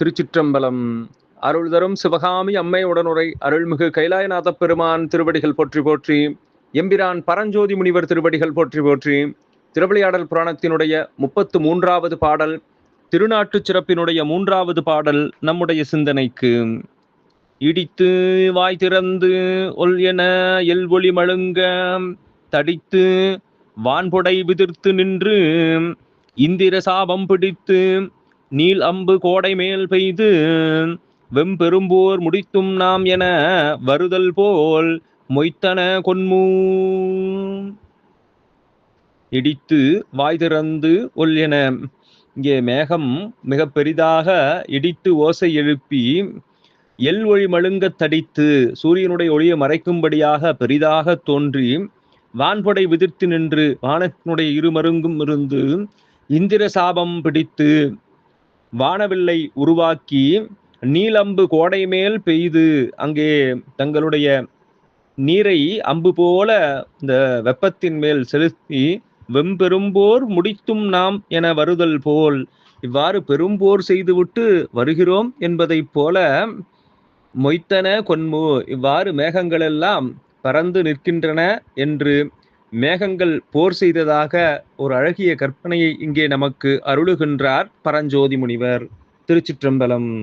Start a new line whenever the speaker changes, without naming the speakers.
திருச்சிற்றம்பலம். அருள் தரும் சிவகாமி அம்மை உடனுரை அருள்மிகு கைலாயநாத பெருமான் திருவடிகள் போற்றி போற்றி எம்பிரான் பரஞ்சோதி முனிவர் திருவடிகள் போற்றி போற்றி திருவிளையாடல் புராணத்தினுடைய முப்பத்து மூன்றாவது பாடல் திருநாட்டுச் சிறப்பினுடைய மூன்றாவது பாடல் நம்முடைய சிந்தனைக்கு. இடித்து வாய் திறந்து ஒல் என எல் ஒளி மழுங்க தடித்து வான்புடை விதிர்த்து நின்று இந்திர சாபம் பிடித்து நீல் அம்பு கோடை மேல் பெய்து வெம்பெரும்போர் முடித்தும் நாம் என வருதல் போல் மொய்த்தன கொன்மூ. இடித்து வாய் திறந்து ஒல் என இங்கே மேகம் மிக பெரிதாக இடித்து ஓசை எழுப்பி எல் ஒளி மழுங்கத் தடித்து சூரியனுடைய ஒளியை மறைக்கும்படியாக பெரிதாக தோன்றி வான்படை விதிர்த்து நின்று வானத்தினுடைய இருமருங்கும் இருந்து இந்திர சாபம் பிடித்து வானவில்லை உருவாக்கி நீலம்பு கோடை மேல் பெய்து அங்கே தங்களுடைய நீரை அம்பு போல இந்த வெப்பத்தின் மேல் செலுத்தி வெம்பெரும்போர் முடித்தும் நாம் என வருதல் போல் இவ்வாறு பெரும்போர் செய்துவிட்டு வருகிறோம் என்பதைப் போல மொய்த்தன கொன்மு இவ்வாறு மேகங்களெல்லாம் பறந்து நிற்கின்றன என்று மேகங்கள் போர் செய்ததாக ஒரு அழகிய கற்பனையை இங்கே நமக்கு அருளுகின்றார் பரஞ்சோதி முனிவர். திருச்சிற்றம்பலம்.